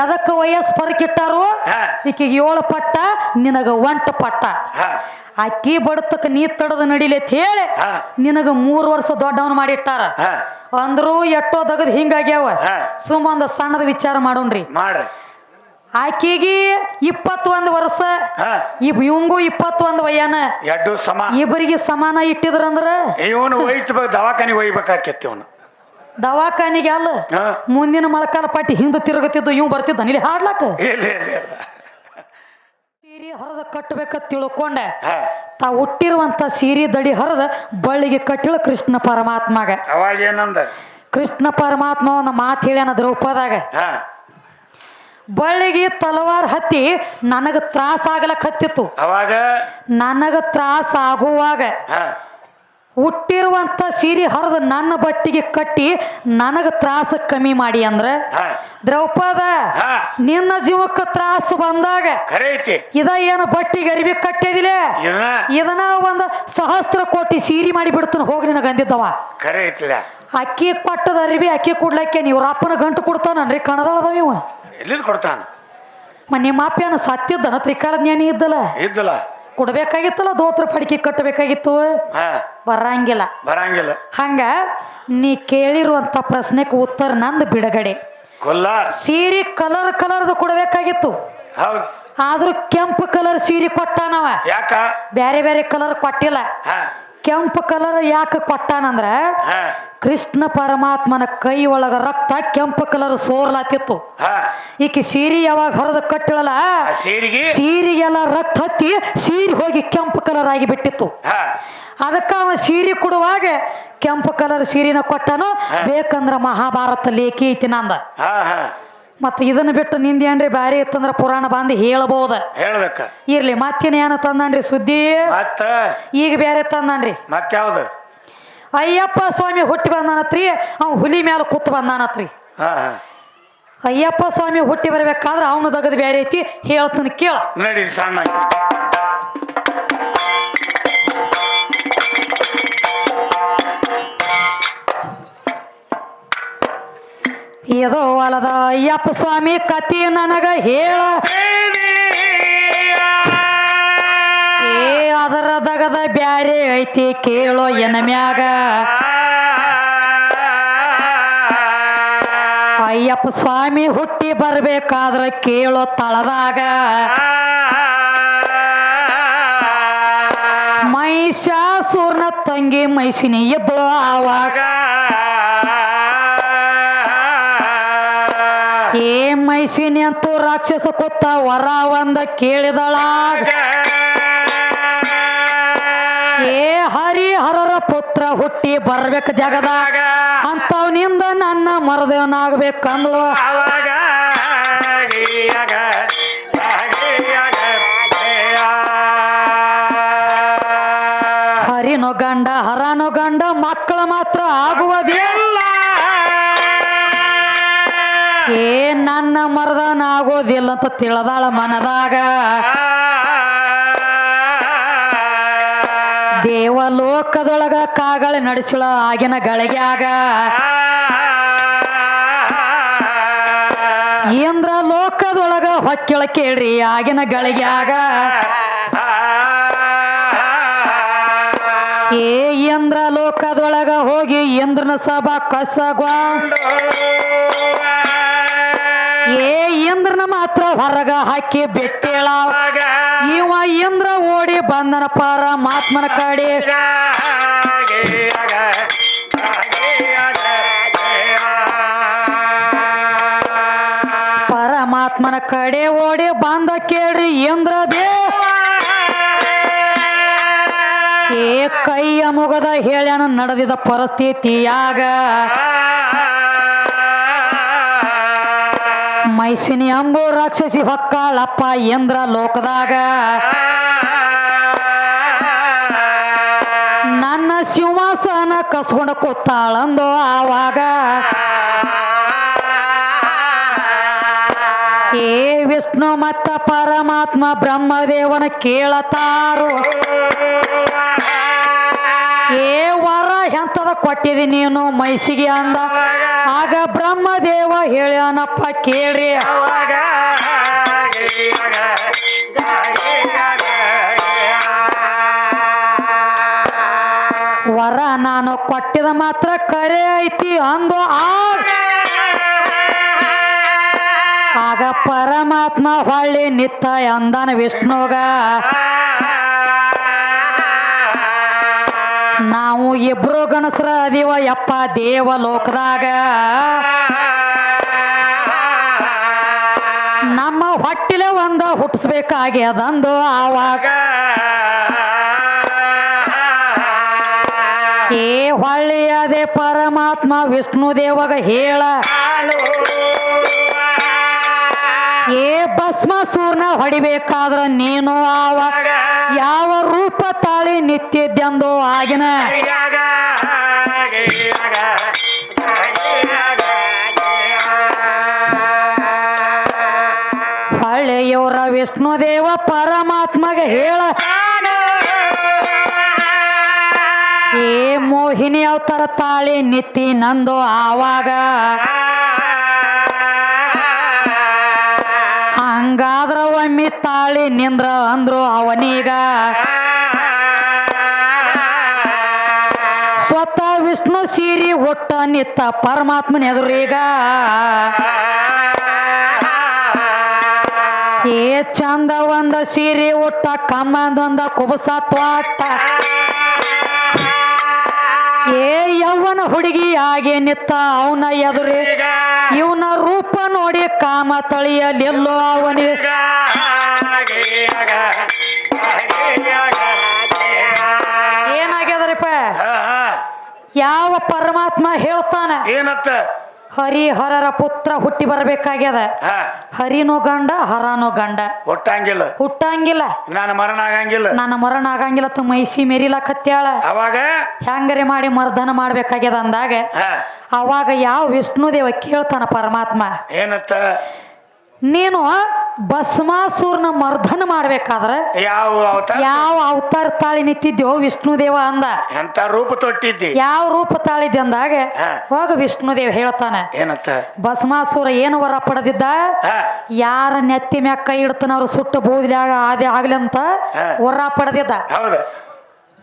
ಎದಕ್ಕ ವಯಸ್ಸು ಪರಕಿಟ್ಟಾರು. ಈಕಿಗೆ ಏಳು ಪಟ್ಟ ನಿನಗ ಒಂಟು ಪಟ್ಟ. ಅಕ್ಕಿ ಬಡತಕ್ಕ ನೀ ತಡದ ನಡಿಲೇತ್ ಹೇಳಿ. ನಿನಗ ಮೂರು ವರ್ಷ ದೊಡ್ಡವನ್ ಮಾಡಿಟ್ಟಾರ. ಅಂದ್ರು ಎಟ್ಟೋ ದಗದ್ ಹಿಂಗಾಗ್ಯಾವ. ಸುಮಂದ ಸುಮ್ಮ ಒಂದು ಸಣ್ಣದ ವಿಚಾರ ಮಾಡೋಣ್ರಿ. ಮಾಡ್ರಿ. ಆಕಿಗೆ ಇಪ್ಪತ್ತೊಂದು ವರ್ಷ ಇವಂಗು ಇವಂಗೂ ಇಪ್ಪತ್ತೊಂದು ಸಮ. ಇಬ್ಬರಿಗೆ ಸಮಾನ ಇಟ್ಟಿದ್ರಂದ್ರ? ಇವನು ದವಾಖಾನೆ ಒಯ್ಬೇಕಾಕೇತಿ ಇವನು ದವಾಖಾನಿಗೆ ಅಲ್ಲ. ಮುಂದಿನ ಮಳಕಾಲ ಪಟ್ಟಿ ಹಿಂದೆ ತಿರುಗುತ್ತಿದ್ದು ಇವ್ ಬರ್ತಿದ್ದ? ಇಲ್ಲಿ ಹಾಡ್ಲಾಕ ಸೀರೆ ಹರದ ಕಟ್ಟಬೇಕ ತಿಳ್ಕೊಂಡೆ. ತಾ ಹುಟ್ಟಿರುವಂತ ಸೀರೆ ದಡಿ ಹರದ ಬಳ್ಳಿಗೆ ಕಟ್ಟಿಳ ಕೃಷ್ಣ ಪರಮಾತ್ಮಗ. ಅವಾಗ ಏನಂದ? ಕೃಷ್ಣ ಪರಮಾತ್ಮ ಒಂದು ಮಾತು ಹೇಳ್ಯಾನ ದ್ರೌಪದಾಗ. ಬಳ್ಳಿಗೆ ತಲವಾರ್ ಹತ್ತಿ ನನಗ ತ್ರಾಸ ಆಗ್ಲಕ್ ಹತ್ತಿತ್ತು. ಅವಾಗ? ನನಗ ತ್ರಾಸ ಆಗುವಾಗ ಹಾ ಹುಟ್ಟಿರುವಂತ ಸೀರೆ ಹರಿದು ನನ್ನ ಬಟ್ಟಿಗೆ ಕಟ್ಟಿ ನನಗೆ ತ್ರಾಸ ಕಮ್ಮಿ ಮಾಡಿ ಅಂದ್ರ ದ್ರೌಪದ ನಿನ್ನ ಜೀವಕ್ಕೆ ತ್ರಾಸ ಬಂದಾಗ ಇದ ಏನು ಬಟ್ಟಿಗೆ ಅರಿವಿ ಕಟ್ಟಿದಿಲ್ಲ ಇದನ್ನ? ಒಂದು ಸಹಸ್ರ ಕೋಟಿ ಸೀರೆ ಮಾಡಿ ಬಿಡ್ತಾನೆ ಹೋಗಿ ನಿನಗೆ ಅಂದಿದ್ದವ ಅಕ್ಕಿ ಕೊಟ್ಟದ ಅರಿವಿ ಅಕ್ಕಿ ಕೊಡ್ಲಕ್ಕೆ ನೀವು ಅಪ್ಪನ ಗಂಟು ಕೊಡ್ತಾನನ್ರಿ ಕಣದಳದವ ಇವ ಕೊಡ್ತಾನ? ನಿಮ್ಮ ಅಪ್ಪನ ಸತ್ತಿದ್ದನ ತ್ರಿಕಾಲ ಜ್ಞಾನಿ ಇದ್ದಲ್ಲ. ಇದ್ದಲ್ಲ. ಕೊಡ್ಬೇಕಾಗಿತ್ತಲ್ಲ ದೋತ್ರ ಪಡಿಕೆ ಕಟ್ಟಬೇಕಾಗಿತ್ತು? ಹಾ. ಬರಂಗಿಲ್ಲ. ಬರಂಗಿಲ್ಲ. ಹಂಗ ನೀ ಕೇಳಿರುವಂತ ಪ್ರಶ್ನೆಗೆ ಉತ್ತರ ನಂದು ಬಿಡುಗಡೆ. ಕೊಲ್ಲ. ಸೀರೆ ಕಲರ್ ಕಲರ್ದು ಕೊಡಬೇಕಾಗಿತ್ತು. ಹೌದು. ಆದ್ರೂ ಕೆಂಪು ಕಲರ್ ಸೀರೆ ಕೊಟ್ಟಾನವ. ಯಾಕ? ಬೇರೆ ಬೇರೆ ಕಲರ್ ಕೊಟ್ಟಿಲ್ಲ. ಕೆಂಪು ಕಲರ್ ಯಾಕೆ ಕೊಟ್ಟಾನಂದ್ರ ಕೃಷ್ಣ ಪರಮಾತ್ಮನ ಕೈ ಒಳಗ ರಕ್ತ ಕೆಂಪು ಕಲರ್ ಸೋರ್ಲಾತಿತ್ತು. ಈಕೆ ಸೀರಿ ಯಾವಾಗ ಹೊರದು ಕಟ್ಟಿಳಲ್ಲ? ಸೀರೆಗೆಲ್ಲ ರಕ್ತ ಹತ್ತಿ ಸೀರಿ ಹೋಗಿ ಕೆಂಪು ಕಲರ್ ಆಗಿ ಬಿಟ್ಟಿತ್ತು. ಅದಕ್ಕ ಅವ ಸೀರೆ ಕೊಡುವಾಗ ಕೆಂಪು ಕಲರ್ ಸೀರೆನ ಕೊಟ್ಟನು ಬೇಕಂದ್ರ ಮಹಾಭಾರತ ಲೇಖಿ ಐತಿ ನಂದ. ಮತ್ತೆ ಇದನ್ನ ಬಿಟ್ಟು ನಿಂದ ಏನ್ರಿ ಬ್ಯಾರೆ ಇತ್ತಂದ್ರ ಪುರಾಣ ಬಂದು ಹೇಳಬಹುದ ಹೇಳ್ಬೇಕ. ಇರ್ಲಿ ಮತ್ತಿನ ಏನ ತಂದನ್ರಿ ಸುದ್ದಿ? ಈಗ ಬೇರೆ ತಂದನ್ರಿ. ಮತ್ಯಾವ್ದು ಅಯ್ಯಪ್ಪ ಸ್ವಾಮಿ ಹುಟ್ಟಿ ಬಂದಾನತ್ರಿ ಅವ್ ಹುಲಿ ಮ್ಯಾಲ ಕೂತ್ ಬಂದಾನತ್ರಿ. ಹಾ ಹಾ. ಅಯ್ಯಪ್ಪ ಸ್ವಾಮಿ ಹುಟ್ಟಿ ಬರ್ಬೇಕಾದ್ರೆ ಅವನು ದಗದ ಬೇರೆ ಐತಿ ಹೇಳ್ತಾನ ಕೇಳ. ನಡಿ ಸಣ್ಣ ಹೊಲದ ಅಯ್ಯಪ್ಪ ಸ್ವಾಮಿ ಕತಿ ನನಗ ಹೇಳ. ಐತಿ ಕೇಳೋ ಎನಮ್ಯಾಗ ಅಯ್ಯಪ್ಪ ಸ್ವಾಮಿ ಹುಟ್ಟಿ ಬರ್ಬೇಕಾದ್ರ ಕೇಳೋ ತಳದಾಗ. ಮಹಿಷಾಸುರನ ತಂಗಿ ಮೈಸಿನಿ ಇದ್ಳು ಆವಾಗ. ಏ ಮಹಿಷಿನಿ ಅಂತೂ ರಾಕ್ಷಸ ಕೊತ್ತ ವರ ಒಂದ ಕೇಳಿದಳಾಗ. ಹುಟ್ಟಿ ಬರ್ಬೇಕು ಜಗದಾಗ ಅಂತವನಿಂದ ನನ್ನ ಮರದೇವನಾಗ್ಬೇಕಂದ್ಲು ಅವಾಗ. ಹರಿನೋ ಗಂಡ ಹರನೋ ಗಂಡ ಮಕ್ಕಳು ಮಾತ್ರ ಆಗುವುದಿಲ್ಲ ಏ ನನ್ನ ಮರದನಾಗೋದಿಲ್ಲ ಅಂತ ತಿಳದಾಳ ಮನದಾಗ. ದೇವಲೋಕದೊಳಗ ಕಾಗಳೆ ನಡೆಸಳ ಆಗಿನ ಗಳಿಗ್ಯಾಗ. ಇಂದ್ರ ಲೋಕದೊಳಗ ಹೊಕ್ಕಿಳ ಕೇಳ್ರಿ ಆಗಿನ ಗಳಿಗ್ಯಾಗ. ಏ ಇಂದ್ರ ಲೋಕದೊಳಗ ಹೋಗಿ ಇಂದ್ರನ ಸಭಾ ಕಸಗ ಏ ಇಂದ್ರನ ಮಾತ್ರ ಹೊರಗ ಹಾಕಿ ಬಿಟ್ಟೇಳ ಇವ ಇಂದ್ರ ಓಡಿ ಬಂದನ ಪರಮಾತ್ಮನ ಕಡೆ. ಪರಮಾತ್ಮನ ಕಡೆ ಓಡಿ ಬಂದ ಕೇಳ್ರಿ ಇಂದ್ರ ದೇವ ಏ ಕೈಯ ಮುಗದ ಹೇಳ್ಯಾನ ನಡೆದಿದ ಪರಿಸ್ಥಿತಿಯಾಗ. ಮೈಸಿನಿ ಅಂಬು ರಾಕ್ಷಸಿ ಹೊಕ್ಕಾಳಪ್ಪ ಇಂದ್ರ ಲೋಕದಾಗ. ನನ್ನ ಸಿಂಹಾಸನ ಕಸ್ಕೊಂಡ ಕೂತಾಳಂದು ಆವಾಗ. ಏ ವಿಷ್ಣು ಮತ್ತ ಪರಮಾತ್ಮ ಬ್ರಹ್ಮದೇವನ ಕೇಳತಾರು. ಏ ವರ ಎಂತದ ಕೊಟ್ಟಿದಿ ನೀನು ಮೈಸಿಗೆ ಅಂದ? ಆಗ ಬ್ರಹ್ಮದೇವ ಹೇಳ್ಯಾನಪ್ಪ, ಕೇಳ್ರಿ. ವರ ನಾನು ಕೊಟ್ಟಿದ ಮಾತ್ರ ಕರೆ ಐತಿ ಅಂದು ಆಗ. ಪರಮಾತ್ಮ ಹೊಳ್ಳಿ ನಿತ್ತ ಅಂದನ ವಿಷ್ಣುಗ. ನಾವು ಇಬ್ರು ಗಣಸ್ರ ಅದೀವ ಯಪ್ಪ ದೇವ ಲೋಕದಾಗ. ನಮ್ಮ ಹೊಟ್ಟಿಲೆ ಒಂದ ಹುಟ್ಟಿಸ್ಬೇಕಾಗ್ಯದಂದು ಆವಾಗ. ಏ ಹೊಳ್ಳಿಯದೆ ಪರಮಾತ್ಮ ವಿಷ್ಣು ದೇವಗ ಹೇಳ. ಏ ಭಸ್ಮಾಸೂರ್ನ ಹೊಡಿಬೇಕಾದ್ರ ನೀನು ಆವಾಗ ಯಾವ ರೂಪ ತಾಳಿ ನಿತ್ಯದ್ದೆಂದು ಆಗಿನ. ಹಳೆಯವರ ವಿಷ್ಣುದೇವ ಪರಮಾತ್ಮಗೆ ಹೇಳ. ಏ ಮೋಹಿನಿ ಅವತಾರ ತಾಳಿ ನಿತ್ತಿ ನಂದು ಆವಾಗ. ಹಂಗಾದ್ರ ಒಮ್ಮೆ ತಾಳಿ ನಿಂದ್ರ ಅಂದ್ರು ಅವನೀಗ. ಸೀರಿ ಒಟ್ಟ ನಿತ್ತ ಪರಮಾತ್ಮನ ಎದುರೀಗ ಏ ಚಂದ ಒಂದ ಸೀರೆ ಒಟ್ಟ ಕಮ್ಮಂದೊಂದ ಕುಬಸ ತ್ವಾಟ ಏ ಯವ್ವನ ಹುಡುಗಿ ಹಾಗೆ ನಿತ್ತ ಅವನ ಎದುರಿ ಇವನ ರೂಪ ನೋಡಿ ಕಾಮ ತಳಿಯಲೆಲ್ಲೋ ಅವನಿ ಯಾವ ಪರಮಾತ್ಮ ಹೇಳ್ತಾನ? ಏನತ್ತ? ಹರಿಹರರ ಪುತ್ರ ಹುಟ್ಟಿ ಬರ್ಬೇಕಾಗ್ಯದ. ಹರಿನೋ ಗಂಡ ಹರನೋ ಗಂಡ. ಹುಟ್ಟಂಗಿಲ್ಲ. ಹುಟ್ಟಂಗಿಲ್ಲ. ನಾನು ಮರಣ ಆಗಂಗಿಲ್ಲ ನನ್ನ ಮರಣ ಆಗಂಗಿಲ್ಲ ತು ಮೈಸಿ ಮೆರಿಲಕತ್ಯಾಳ. ಅವಾಗ? ಹೆಂಗರೆ ಮಾಡಿ ಮರ್ದನ ಮಾಡ್ಬೇಕಾಗ್ಯದ ಅಂದಾಗ ಅವಾಗ ಯಾವ ವಿಷ್ಣು ದೇವ ಕೇಳ್ತಾನ ಪರಮಾತ್ಮ? ಏನತ್ತ? ನೀನು ಭಸ್ಮಾಸುರನ ಮರ್ಧನ ಮಾಡ್ಬೇಕಾದ್ರೆ ಯಾವ ಅವತಾರ? ಯಾವ ಅವತಾರ ತಾಳಿ ನಿಂತಿದ್ಯೋ ವಿಷ್ಣುದೇವ ಅಂದ. ಎಂತ ರೂಪ ತೊಟ್ಟಿದ್ದಿ? ಯಾವ ರೂಪ ತಾಳಿದ್ದೆ ಅಂದಾಗ ಹೋಗ ವಿಷ್ಣುದೇವ ಹೇಳ್ತಾನೆ. ಏನಂತ? ಭಸ್ಮಾಸುರ ಏನು ವರ ಪಡೆದಿದ್ದ? ಯಾರ ನೆತ್ತಿ ಮ್ಯಾಗ ಕೈ ಇಡ್ತಾನ ಅವ್ರು ಸುಟ್ಟ ಬೂದಿಲಾಗ ಆದೇ ಆಗ್ಲಿ ಅಂತ. ವರ ಪಡೆದಿದ್ದ. ಹೌದು.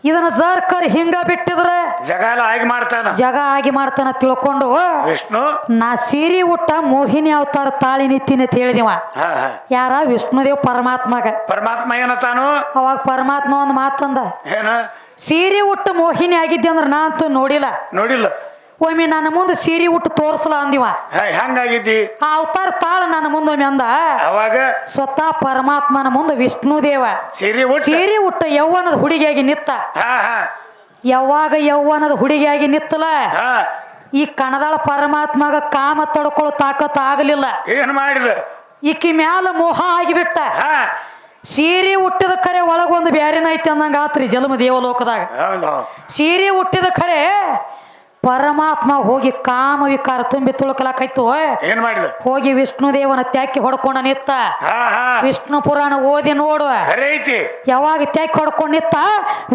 ಇದನ್ನ ಜರ್ಕರ್ ಹಿಂಗ ಬಿಟ್ಟಿದ್ರೆ ಜಗಾಲ ಆಗಿ ಮಾಡ್ತಾನ. ಜಗ ಆಗಿ ಮಾಡ್ತಾನ ತಿಳ್ಕೊಂಡು ವಿಷ್ಣು? ನಾ ಸೀರಿ ಊಟ ಮೋಹಿನಿ ಅವತಾರ ತಾಳಿ ನಿತ್ತೀನಿ ಅಂತ ಹೇಳಿದಿವ. ಹಾ ಹಾ. ಯಾರ? ವಿಷ್ಣುದೇವ್ ಪರಮಾತ್ಮಗ. ಪರಮಾತ್ಮ ಏನತಾನು ಅವಾಗ ಪರಮಾತ್ಮ ಒಂದ್ ಮಾತಂದ. ಏನ? ಸೀರೆ ಉಟ್ಟ ಮೋಹಿನಿ ಆಗಿದ್ದೆ ಅಂದ್ರೆ ನಾ ಅಂತೂ ನೋಡಿಲ್ಲ. ನೋಡಿಲ್ಲ. ಒಮ್ಮೆ ನನ್ನ ಮುಂದೆ ಸೀರೆ ಉಟ್ಟು ತೋರ್ಸಲ ಅಂದಿವ. ಹಂಗಾಗಿದ್ದಿ? ಆ ಅವತಾರ ತಾಳ ನನ್ನ ಮುಂದೆ ಒಮ್ಮೆ ಅಂದ. ಅವಾಗ? ಸ್ವತಃ ಪರಮಾತ್ಮನ ಮುಂದೆ ವಿಷ್ಣು ದೇವ. ಸೀರೆ ಉಟ್ಟ? ಯೌವನದ ಹುಡುಗಿಯಾಗಿ ನಿತ್ತ. ಯಾವಾಗ ಯೌವನದ ಹುಡುಗಿಯಾಗಿ ನಿತ್ತಲ? ಈ ಕಣದಾಳ ಪರಮಾತ್ಮಗ ಕಾಮ ತಡ್ಕೊಳ್ಳೋ ತಾಕತ್ ಆಗಲಿಲ್ಲ. ಏನ್ ಮಾಡಿದ? ಈಕಿ ಮ್ಯಾಲ ಮೋಹ ಆಗಿಬಿಟ್ಟ. ಸೀರೆ ಹುಟ್ಟಿದ ಖರೆ ಒಳಗೊಂದು ಬ್ಯಾರಿನ ಐತಿ ಅಂದಂಗ ಆತ್ರಿ ಜನ್ಮ ದೇವಲೋಕದಾಗ ಸೀರೆ ಹುಟ್ಟಿದ ಖರೆ ಪರಮಾತ್ಮ ಹೋಗಿ ಕಾಮ ವಿಕಾರ ತುಂಬಿ ತುಳುಕಲಾಕೈತು. ಏನ್ ಮಾಡಿದ ಹೋಗಿ ವಿಷ್ಣು ದೇವನ ತ್ಯಾಕಿ ಹೊಡ್ಕೊಂಡ ನಿತ್ತ. ವಿಷ್ಣು ಪುರಾಣ ಓದಿ ನೋಡು. ಯಾವಾಗ ತ್ಯಾಕಿ ಹೊಡ್ಕೊಂಡ್ ನಿತ್ತ?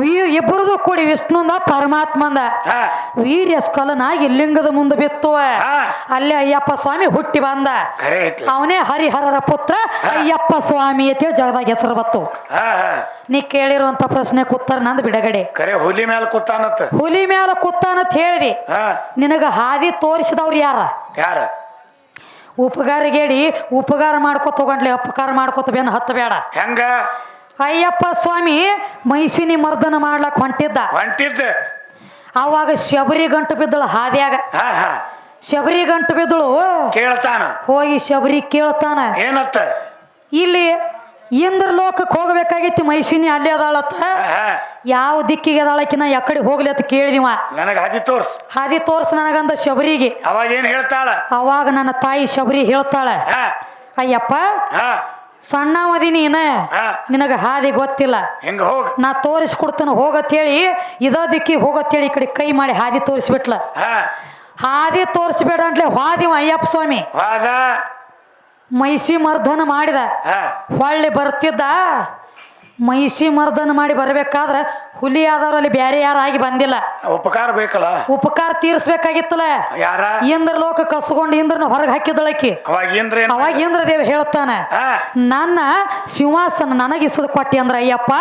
ವೀರ್ ಇಬ್ಬರದು ಕೂಡಿ ವಿಷ್ಣುಂದ ಪರಮಾತ್ಮಂದ. ವೀರ್ಯ ಸ್ಕಲನಾಗಿ ಲಿಂಗದ ಮುಂದೆ ಬಿತ್ತು. ಅಲ್ಲೇ ಅಯ್ಯಪ್ಪ ಸ್ವಾಮಿ ಹುಟ್ಟಿ ಬಂದ. ಅವನೇ ಹರಿಹರರ ಪುತ್ರ ಅಯ್ಯಪ್ಪ ಸ್ವಾಮಿ ಅಂತೇಳಿ ಜಗದಾಗ ಹೆಸರು ಬತ್ತು ನೀ ಕೇಳಿರುವಂತ ಪ್ರಶ್ನೆ ಕೂತಾರ ನಂದು ಬಿಡಗಡೆ. ಹುಲಿ ಮೇಲೆ ಕೂತಾನತ್. ಹುಲಿ ಮೇಲೆ ಕೂತಾನತ್ ಹೇಳಿದಿ. ನಿನಗ ಹಾದಿ ತೋರಿಸಿದವ್ರು ಯಾರ? ಯಾರ? ಉಪಗಾರಿಗೇಡಿ ಉಪಕಾರ ಮಾಡ್ಕೋ ತಗೊಂಡ್ಲಿ ಅಪಕಾರ ಮಾಡ್ಕೊತ ಬೇನ ಹತ್ತ ಬೇಡ ಹೆಂಗ? ಅಯ್ಯಪ್ಪ ಸ್ವಾಮಿ ಮೈಸಿನಿ ಮರ್ದನ ಮಾಡ್ಲಕ್ ಹೊಂಟಿದ್ದ. ಹೊಂಟಿದ್ದ. ಅವಾಗ ಶಬರಿ ಗಂಟು ಬಿದ್ದಳು ಹಾದಿಯಾಗ. ಶಬರಿ ಗಂಟು ಬಿದ್ದಳು. ಕೇಳ್ತಾನ. ಹೋಗಿ ಶಬರಿ ಕೇಳ್ತಾನ. ಏನತ್ತ? ಇಲ್ಲಿ ಇಂದ್ರ ಲೋಕಕ್ಕೆ ಹೋಗ್ಬೇಕಾಗಿತ್ತು ಮೈಸಿನಿ ಅಲ್ಲೇ ಅದಾಳತ್ತ. ಯಾವ ದಿಕ್ಕಿಗೆ ಅದಾಳಕಿನ ಯಾಕಡೆ ಹೋಗ್ಲಿ ಅಂತ ಕೇಳಿದಿವ ನನಗ ಹದಿ ತೋರ್ಸ್. ಹಾದಿ ತೋರ್ಸ್ ನನಗಂದ ಶಬರಿಗೆ. ಅವಾಗ ಏನ್ ಹೇಳ್ತಾಳ? ಅವಾಗ ನನ್ನ ತಾಯಿ ಶಬರಿ ಹೇಳ್ತಾಳೆ. ಅಯ್ಯಪ್ಪ ಸಣ್ಣ ಸಣ್ಣವದಿ ನೀನ. ಹಾ. ನಿನಗ ಹಾದಿ ಗೊತ್ತಿಲ್ಲ. ಹಿಂಗ ಹೋಗ್? ನಾ ತೋರಿಸ್ಕೊಡ್ತಾನೆ ಹೋಗತ್ತೇಳಿ ಇದ ದಿಕ್ಕಿಗೆ ಹೋಗತ್ತೇಳಿ ಈ ಕಡೆ ಕೈ ಮಾಡಿ ಹಾದಿ ತೋರಿಸ್ಬಿಟ್ಲ. ಹಾದಿ ತೋರಿಸ್ಬೇಡ ಅಂತಲೇ ಹಾದಿವ ಅಯ್ಯಪ್ಪ ಸ್ವಾಮಿ. ಮೈಸಿ ಮರ್ದನ ಮಾಡಿದ ಹೊಳ್ಳಿ ಬರ್ತಿದ್ದ. ಮೈಸಿ ಮರ್ದನ ಮಾಡಿ ಬರ್ಬೇಕಾದ್ರ ಹುಲಿ ಆದವ್ರಲ್ಲಿ ಬ್ಯಾರೆ ಯಾರಾಗಿ ಬಂದಿಲ್ಲ. ಉಪಕಾರ ಬೇಕಲ್ಲ? ಉಪಕಾರ ತೀರಿಸ್ಬೇಕಾಗಿತ್ತಲ್ಲ? ಯಾರ? ಇಂದ್ರ ಲೋಕ ಕಸ್ಕೊಂಡು ಇಂದ್ರನ ಹೊರಗೆ ಹಾಕಿದಳಕಿ ಅವಾಗ ಇಂದ್ರ ದೇವ್ ಹೇಳ್ತಾನೆ ನನ್ನ ಸಿಂಹಾಸನ ನನಗೆ ನನಗಿಸದ ಕೊಟ್ಟಿ ಅಂದ್ರ ಅಯ್ಯಪ್ಪ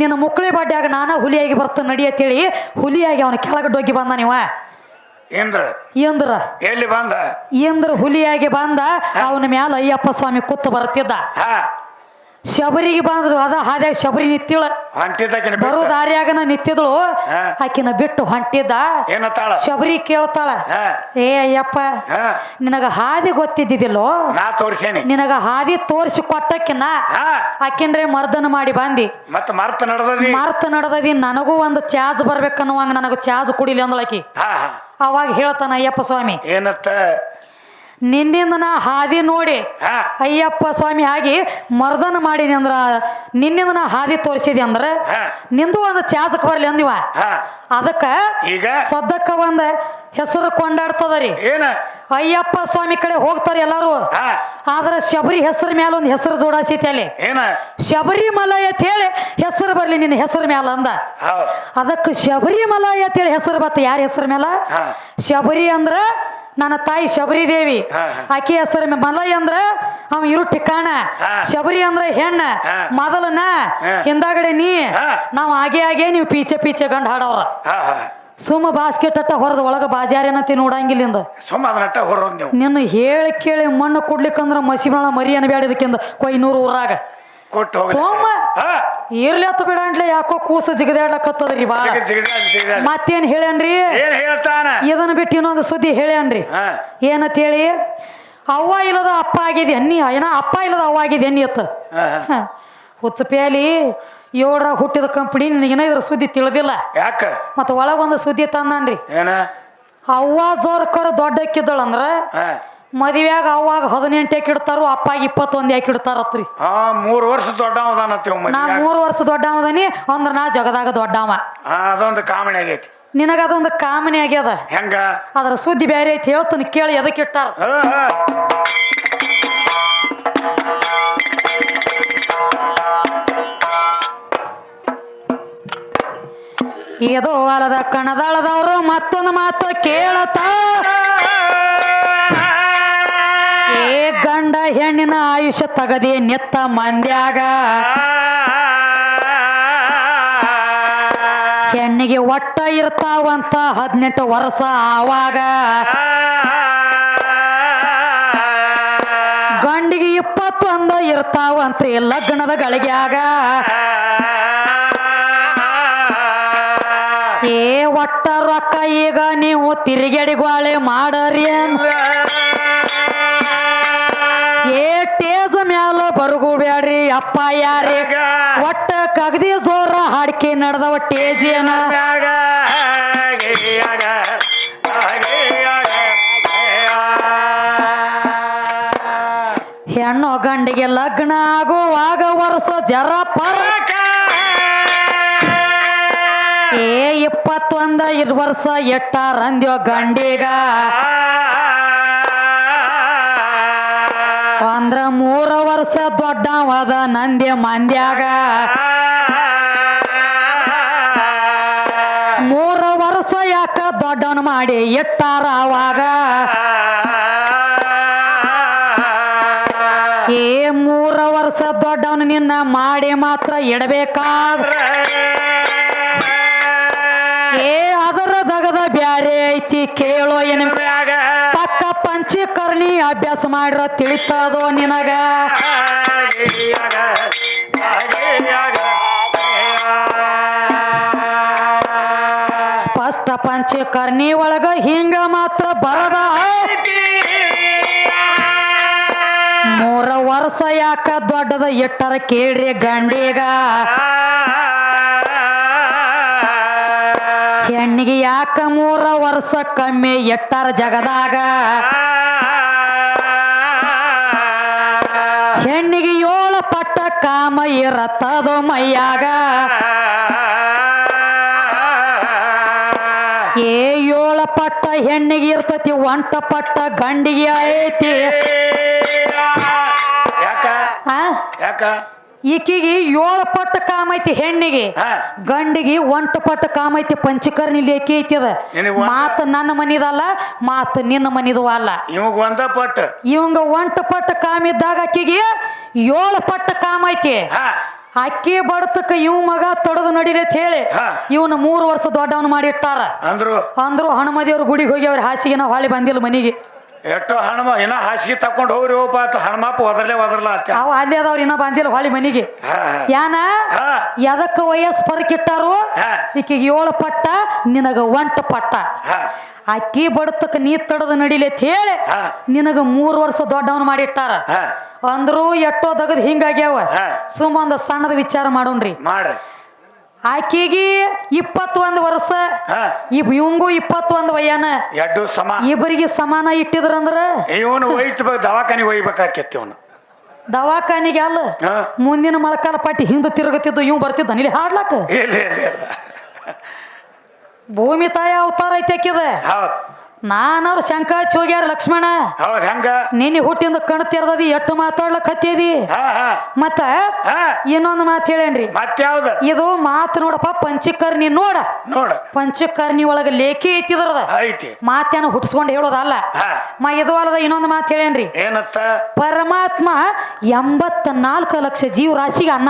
ನಿನ್ನ ಮುಕ್ಳಿ ಬಡ್ಡ್ಯಾಗ ನಾನ ಹುಲಿಯಾಗಿ ಬರ್ತಾನೆ ನಡಿ ಅಂತೇಳಿ ಹುಲಿಯಾಗಿ ಅವನ ಕೆಳಗೆ ಬಂದ ನೀವ. ಇಂದ್ರ. ಎಲ್ಲಿ ಬಂದ? ಇಂದ್ರ ಹುಲಿಯಾಗಿ ಬಂದ ಅವನ ಮ್ಯಾಲ ಅಯ್ಯಪ್ಪ ಸ್ವಾಮಿ ಕೂತ್ ಬರ್ತಿದ್ದ. ಶಬರಿಗೆ ಬಂದ್ರು ಅದ ಹಾದ್ಯಾಗ ಶಬರಿ ನಿತ್ತಿಳ ಬರೋ ದಾರಿಯಾಗನ ನಿತ್ತಿದಳು. ಆಕಿನ ಬಿಟ್ಟು ಹೊಂಟಿದ್ದ. ಶಬರಿ ಕೇಳ್ತಾಳ ಏ ಅಯ್ಯಪ್ಪ ನಿನಗ ಹಾದಿ ತೋರ್ಸೇನಿ. ನಿನಗ ಹಾದಿ ತೋರಿಸಿ ಕೊಟ್ಟಕ್ಕಿನ ಹಾ. ಆಕಿನ್ರೆ ಮರ್ದನ ಮಾಡಿ ಬಂದಿ. ಮತ್ತ ಮರ್ತ ನಡ್ದದಿ? ನನಗೂ ಒಂದು ಚಾಜ್ ಬರ್ಬೇಕನ್ನುವಂಗ ನನಗ ಚಾಜ್ ಕುಡಿಲಿ ಅಂದಳಕಿ. ಅವಾಗ ಹೇಳ್ತಾನ ಅಯ್ಯಪ್ಪ ಸ್ವಾಮಿ ಏನತ್ತ? ನಿನ್ನಿಂದ ನಾ ಹಾದಿ ನೋಡಿ ಹಾ. ಅಯ್ಯಪ್ಪ ಸ್ವಾಮಿ ಆಗಿ ಮರ್ದನ ಮಾಡೀನಿ ಅಂದ್ರ ನಿನ್ನಿಂದ ನಾ ಹಾದಿ ತೋರಿಸಿದೆ ಅಂದ್ರ ಹಾ. ನಿಂದು ಒಂದು ಚಾರ್ಜ್ ಬರ್ಲಿ ಅಂದಿವ. ಹಾ. ಅದಕ್ಕ ಈಗ? ಸದ್ದಕ್ಕ ಒಂದ ಹೆಸರು ಕೊಂಡಾಡ್ತದರಿ. ಏನ? ಅಯ್ಯಪ್ಪ ಸ್ವಾಮಿ ಕಡೆ ಹೋಗ್ತಾರೆ ಎಲ್ಲಾರು. ಆದ್ರೆ ಆದ್ರ ಶಬರಿ ಹೆಸರು ಮ್ಯಾಲ ಒಂದು ಹೆಸರು ಜೋಡಾಸೈತಿ ಅಲ್ಲಿ ಏನ? ಶಬರಿಮಲ ಅಂತ ಹೇಳಿ ಹೆಸರು ಬರ್ಲಿ ನಿನ್ನ ಹೆಸರು ಮ್ಯಾಲ ಅಂದ. ಹೌದ್. ಅದಕ್ಕೆ ಅಂತ ಹೇಳಿ ಹೆಸರು ಬತ್ತ ಯಾರ ಹೆಸರು ಮ್ಯಾಲ? ಹಾ. ಶಬರಿ ಅಂದ್ರ ನನ್ನ ತಾಯಿ ಶಬರಿ ದೇವಿ. ಹಾ, ಹಾ. ಆಕಿ ಹೆಸರು ಮಲೈ ಅಂದ್ರ ಅವ ಇರು ಠಿಕಾಣ ಹಾ. ಶಬರಿ ಅಂದ್ರ ಹೆಣ್ಣ. ಹಾ. ಮೊದಲನ ಹಾ. ಹಿಂದಾಗಡೆ ನೀ. ನಾವು ನಾವ್ ಆಗೇ ಆಗೇ ನೀವು ಪೀಚೆ ಪೀಚೆ ಗಂಡ ಹಾಡವ್ರ. ಹಾ ಹಾ. ಸುಮ್ಮ ಬಾಸ್ಕೆಟ್ ಅಟ್ಟ ಹೊರದ ಒಳಗ ಬಾಜಾರೇನತಿ ನೋಡಂಗಿಲ್ಲಿಂದ. ಸುಮ್ಮ ಅದನ್ನಟ್ಟ ಹೊರೋದ್ ನೀವು. ನಿನ್ನ ಹೇಳಿ ಕೇಳಿ ಮಣ್ಣು ಕೊಡ್ಲಿಕ್ಕಂದ್ರ ಮಸಿ ಮಳ ಮರಿ ಅನ್ಬೇಡ ಇದಕ್ಕಿಂದ ಕೊಯ್ನೂರು ಊರಾಗ. ಕೊಟ್ಟು ಹೋಗಿ ಸೋಮ ಇರ್ಲಿ ಹತ್ತು ಬಿಡ ಅಂಟ್ಲೆ ಯಾಕೋ ಕೂಸು ಜಿಗದಾಡ್ಲಕತ್ತದ್ರಿ ಜಿಗಿದಾಡ್. ಮತ್ತೇನ್ ಹೇಳ್ಯಾನ್ರಿ? ಏನ್ ಹೇಳ್ತಾನ? ಇದನ್ನ ಬಿಟ್ಟು ಇನ್ನೊಂದು ಸುದ್ದಿ ಹೇಳ್ಯಾನ್ರಿ. ಏನಂತ ಹೇಳಿ ಅವ್ವ ಇಲ್ಲದ ಅಪ್ಪ ಆಗಿದೆ ಅನ್ನಿ ಏನ ಅಪ್ಪ ಇಲ್ಲದ ಅವ್ವ ಆಗಿದೆ ಅನ್ನಿ ಅತ್ತ. ಹುಚ್ಚ ಪ್ಯಾಲಿ ಏಳರಾಗ ಹುಟ್ಟಿದ ಕಂಪನಿ ನಿನಗೇನ ಇದ್ರ ಸುದ್ದಿ ತಿಳಿದಿಲ್ಲ. ಯಾಕ? ಮತ್ತೆ ಒಳಗೊಂದು ಸುದ್ದಿ ತಂದನ್ರಿ. ಏನ? ಅವ್ವ ಅಕ್ಕಿದ್ದಳಂದ್ರ ಅಂದ್ರ ಮದುವೆಯಾಗ ಅವಾಗ ಹದಿನೆಂಟು ಯಾಕೆ ಇಡ್ತಾರೋ ಅಪ್ಪಾಗ ಇಪ್ಪತ್ತೊಂದು ಯಾಕೆ ಇಡ್ತಾರತ್ರಿ. ಹಾ ಮೂರ್ ವರ್ಷ ದೊಡ್ಡ ನಾ ಮೂರು ವರ್ಷ ದೊಡ್ಡವದನಿ ಅಂದ್ರ ನಾ ಜಗದಾಗ ದೊಡ್ಡವ. ಅದೊಂದು ಕಾಮಣಿ ಆಗೈತಿ. ನಿನಗದೊಂದು ಕಾಮನಿ ಆಗ್ಯದ. ಹೆಂಗ? ಅದ್ರ ಸುದ್ದಿ ಬೇರೆ ಐತಿ ಹೇಳ್ತಾನೆ ಕೇಳಿ ಎದಕ್ಕೆ ಇಟ್ಟಾರ? ಇದು ಅಲದ ಕಣದಾಳದವರು ಮತ್ತೊಂದು ಮಾತು ಕೇಳತ ಏ ಗಂಡ ಹೆಣ್ಣಿನ ಆಯುಷ್ಯ ತಗದಿ ನಿತ್ತ ಮಂದ್ಯಾಗ. ಹೆಣ್ಣಿಗೆ ಒಟ್ಟ ಇರ್ತಾವಂತ ಹದಿನೆಂಟು ವರ್ಷ ಆವಾಗ. ಗಂಡಿಗೆ ಇಪ್ಪತ್ತೊಂದ ಇರ್ತಾವಂತ್ರಿ ಲಗ್ನದ ಗಳಿಗ್ಯಾಗ. ಏ, ಒಟ್ಟ ರೊಕ್ಕ ಈಗ ನೀವು ತಿರುಗೇಡಿጓಳೆ ಮಾಡರಿ ಅನ್ ಏ, ಟೇಜ ಮ್ಯಾಲ ಬರುಗುಬ್ಯಾಡ್ರಿ ಅಪ್ಪ ಯಾರಿ. ಒಟ್ಟ ಕಗದಿ ಜೋರ ಹಾಡಿಕೆ ನಡೆದವ ಟೇಜಿಯನ ಹೆಣ್ಣು ಗಂಡಿಗೆ ಲಗ್ನ ಆಗುವಾಗ ವರ್ಷ ಜರ ಪರ. ಏ ಇಪ್ಪತ್ತೊಂದ ಇರ್ ವರ್ಷ ಎಟ್ಟಾರಂದ್ಯೋ ಗಂಡಿಗ. ಅಂದ್ರ ಮೂರ ವರ್ಷ ದೊಡ್ಡವದ ನಂದ್ಯ ಮಂದ್ಯಾಗ. ಮೂರ ವರ್ಷ ಯಾಕ ದೊಡ್ಡವನ್ ಮಾಡಿ ಎಟ್ಟಾರ ಅವಾಗ. ಏ ಮೂರ ವರ್ಷ ದೊಡ್ಡವನ್ ನಿನ್ನ ಮಾಡಿ ಮಾತ್ರ ಇಡಬೇಕಾದ್ರ. ಬ್ಯಾರೆ ಐತಿ ಕೇಳೋ ಏನ ಪಕ್ಕ ಪಂಚಕರ್ಣಿ ಅಭ್ಯಾಸ ಮಾಡ್ರ ತಿಳಿತದೋ ನಿನಗ? ಸ್ಪಷ್ಟ ಪಂಚಕರ್ಣಿ ಒಳಗ ಹಿಂಗ ಮಾತ್ರ ಬರದ. ಮೂರ ವರ್ಷ ಯಾಕ ದೊಡ್ಡದ ಎಟ್ಟರ ಕೇಳ್ರಿ ಗಂಡಿಗ. ಹೆಣ್ಣಿಗೆ ಯಾಕ ಮೂರ ವರ್ಷ ಕಮ್ಮಿ ಎಟ್ಟಾರ ಜಗದಾಗ? ಹೆಣ್ಣಿಗೆ ಏಳು ಪಟ್ಟ ಕಾಮ ಇರತ್ತದು ಮೈಯಾಗ? ಏ ಏಳು ಪಟ್ಟ ಹೆಣ್ಣಿಗೆ ಇರ್ತತಿ ಒಂಟ ಪಟ್ಟ ಗಂಡಿಗೆ ಐತಿ? ಯಾಕ? ಈಕಿಗೆ ಏಳು ಪಟ್ಟ ಕಾಮ ಐತಿ ಹೆಣ್ಣಿಗೆ. ಗಂಡಿಗೆ ಒಂಟ ಪಟ್ಟ ಕಾಮ ಐತಿ ಪಂಚಕರ್ಣಿ ಲೇಖಿ ಐತಿ ಅದ. ಮಾತು ನನ್ನ ಮನಿದಲ್ಲ ಮಾತು ನಿನ್ನ ಮನಿದು ಅಲ್ಲ. ಇವಂಗ ಒಂದ ಪಟ್ಟು. ಇವಂಗ ಒಂಟ ಪಟ್ಟ ಕಾಮ ಇದ್ದಾಗ ಆಕಿಗೆ ಏಳು ಪಟ್ಟ ಕಾಮ ಐತಿ. ಅಕ್ಕಿ ಬಡತಕ್ಕ ಇವ್ ಮಗ ತಡದು ನಡಿಲಿ ಅಂತ ಹೇಳಿ ಇವನು ಮೂರು ವರ್ಷ ದೊಡ್ಡವನ್ ಮಾಡಿ ಇಟ್ಟಾರ. ಅಂದ್ರು? ಅಂದ್ರು ಹನುಮದಿಯವ್ರ ಗುಡಿಗೆ ಹೋಗಿ ಅವ್ರ ಹಾಸಿಗೆ ನಾವು ಹೊಳ್ಳಿ ಬಂದಿಲ್ಲ ಮನಿಗೆ. ಎಷ್ಟೋ ಹಣಮ ಇನ್ನ ಹಾಸಿಗೆ ತಕೊಂಡು ಹೋಗ್ರಿ ಹೋಪ ಹಣಮಾಪ ಹಣಮಪ್ಪ ಒದರ್ಲೆ ಒದರ್ಲ ಅವ ಅಲ್ಲಿ ಅದಾವ್ರ ಇನ್ನ ಬಂದಿಲ್ಲ ಹೊಳಿ ಮನಿಗೆ. ಯಾನ? ಎದಕ್ಕ ವಯಸ್ಸು ಪರಕಿಟ್ಟಾರು? ಈಕೆ ಈಕಿಗೆ ಏಳು ಪಟ್ಟ ನಿನಗ ಒಂಟ ಪಟ್ಟ. ಅಕ್ಕಿ ಬಡತಕ್ಕ ನೀ ತಡದ ನಡಿಲೇತ್ ಹೇಳಿ ನಿನಗ ಮೂರು ವರ್ಷ ದೊಡ್ಡವನ್ ಮಾಡಿಟ್ಟಾರ. ಅಂದ್ರೂ ಎಷ್ಟೋ ದಗದ್ ಹಿಂಗಾಗ್ಯಾವ. ಸುಮ್ಮ ಒಂದು ಸಣ್ಣದ ವಿಚಾರ ಮಾಡೋಣ್ರಿ. ಮಾಡ್ರಿ. ಆಕಿಗೆ ಇಪ್ಪತ್ತೊಂದು ವರ್ಷ ಇವಂಗು ಇವ್ ಇವಂಗೂ ಇಪ್ಪತ್ತೊಂದು ವಯ್ಯಾನ ಎರಡು ಸಮ. ಇಬ್ಬರಿಗೆ ಸಮಾನ ಇಟ್ಟಿದ್ರಂದ್ರ? ಇವನು ಒಯ್ತಬೇಕು ದವಾಖಾನಿಗೆ ಒಯ್ಬೇಕಾಕೇತಿ ಇವನು. ದವಾಖಾನಿಗೆ ಅಲ್ಲ ಮುಂದಿನ ಮಳಕಾಲ ಪಟ್ಟಿ ಹಿಂದ ತಿರುಗುತ್ತಿದ್ದು ಇವ್ ಬರ್ತಿದ್ದ ಇಲ್ಲಿ ಹಾಡ್ಲಾಕ? ಇಲ್ಲ ಇಲ್ಲ ಇಲ್ಲ. ಭೂಮಿ ತಾಯಿ ಅವತಾರ ಐತೆ ನಾನವ್ರು ಶಂಕ ಹಚ್ಚಿ ಹೋಗ್ಯಾರ ಲಕ್ಷ್ಮಣ. ಹೌದ್ ಹೆಂಗ ನಿನ್ನೆ ಹುಟ್ಟಿಂದ ಕಣ್ ತೆರ್ದದಿ ಎಷ್ಟು ಮಾತಾಡ್ಲಕ್ ಹತ್ತಿದಿ? ಹಾ ಹಾ. ಮತ್ತ ಹಾ. ಇನ್ನೊಂದು ಮಾತು ಹೇಳೇನ್ರಿ? ಮತ್ಯಾವ್ದ ಇದು ಮಾತು ನೋಡಪ್ಪ ಪಂಚಕರ್ಣಿ ನೋಡ. ನೋಡ. ಪಂಚಕರ್ಣಿ ಒಳಗ ಲೇಖಿ ಐತಿದ್ರದ ಐತಿ. ಮಾತೇನ ಹುಟ್ಟಿಸ್ಕೊಂಡು ಹೇಳೋದಲ್ಲ. ಹಾ. ಮ ಇದು ಅಲ್ಲದ ಇನ್ನೊಂದು ಮಾತು ಹೇಳೇನ್ರಿ? ಏನತ್ತ? ಪರಮಾತ್ಮ ಎಂಬತ್ತ ನಾಲ್ಕು ಲಕ್ಷ ಜೀವರಾಶಿಗೆ ಅನ್ನ